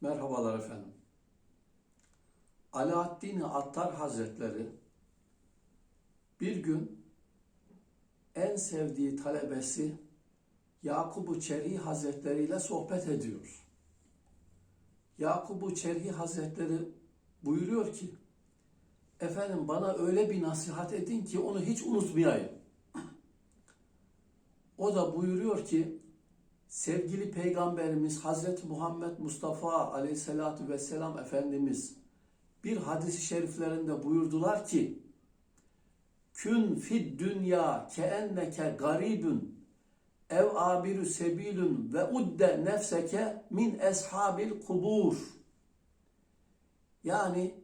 Merhabalar efendim. Alaaddin Attar Hazretleri bir gün en sevdiği talebesi Yakubu Çerhi Hazretleri ile sohbet ediyor. Yakubu Çerhi Hazretleri buyuruyor ki efendim bana öyle bir nasihat edin ki onu hiç unutmayayım. O da buyuruyor ki sevgili peygamberimiz Hazreti Muhammed Mustafa aleyhissalatü vesselam Efendimiz bir hadisi şeriflerinde buyurdular ki Kün fid dünya keenneke garibün ev abiru sebilün ve udde nefseke min eshabil kubur. Yani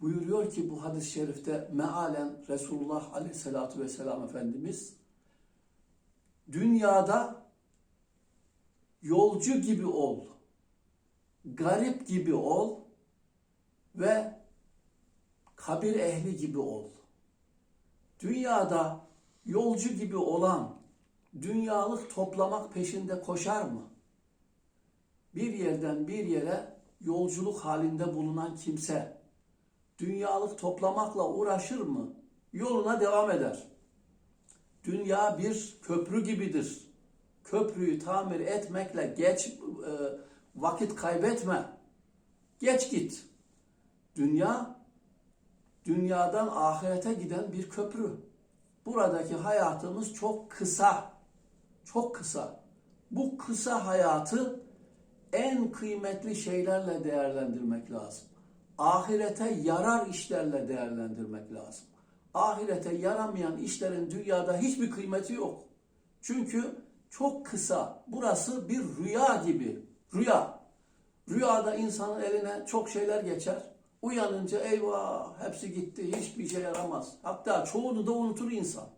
buyuruyor ki bu hadis-i şerifte mealen Resulullah aleyhissalatü vesselam Efendimiz dünyada yolcu gibi ol, garip gibi ol ve kabir ehli gibi ol. Dünyada yolcu gibi olan dünyalık toplamak peşinde koşar mı? Bir yerden bir yere yolculuk halinde bulunan kimse dünyalık toplamakla uğraşır mı? Yoluna devam eder. Dünya bir köprü gibidir. Köprüyü tamir etmekle geç e, vakit kaybetme. Geç git. Dünya dünyadan ahirete giden bir köprü. Buradaki hayatımız çok kısa. Çok kısa. Bu kısa hayatı en kıymetli şeylerle değerlendirmek lazım. Ahirete yarar işlerle değerlendirmek lazım. Ahirete yaramayan işlerin dünyada hiçbir kıymeti yok. Çünkü çok kısa. Burası bir rüya gibi. Rüya. Rüyada insanın eline çok şeyler geçer. Uyanınca eyvah hepsi gitti. Hiçbir şey yaramaz. Hatta çoğunu da unutur insan.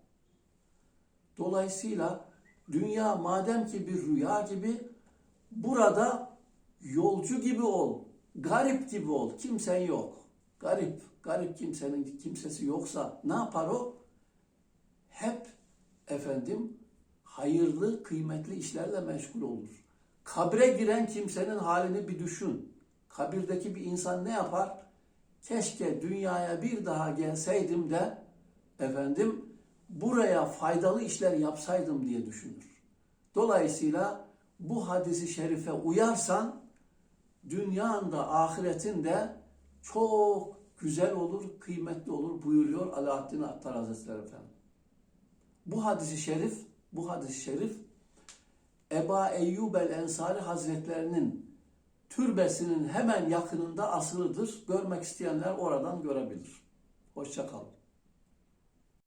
Dolayısıyla dünya madem ki bir rüya gibi burada yolcu gibi ol. Garip gibi ol. Kimsen yok. Garip. Garip kimsenin kimsesi yoksa ne yapar o? Hep efendim hayırlı, kıymetli işlerle meşgul olur. Kabre giren kimsenin halini bir düşün. Kabirdeki bir insan ne yapar? Keşke dünyaya bir daha gelseydim de efendim buraya faydalı işler yapsaydım diye düşünür. Dolayısıyla bu hadisi şerife uyarsan dünyanın da ahiretin de çok güzel olur, kıymetli olur buyuruyor Alaaddin Attar Hazretleri Efendim. Bu hadisi şerif, bu hadis-i şerif Eba Eyyub el Ensari Hazretlerinin türbesinin hemen yakınında asılıdır. Görmek isteyenler oradan görebilir. Hoşçakalın.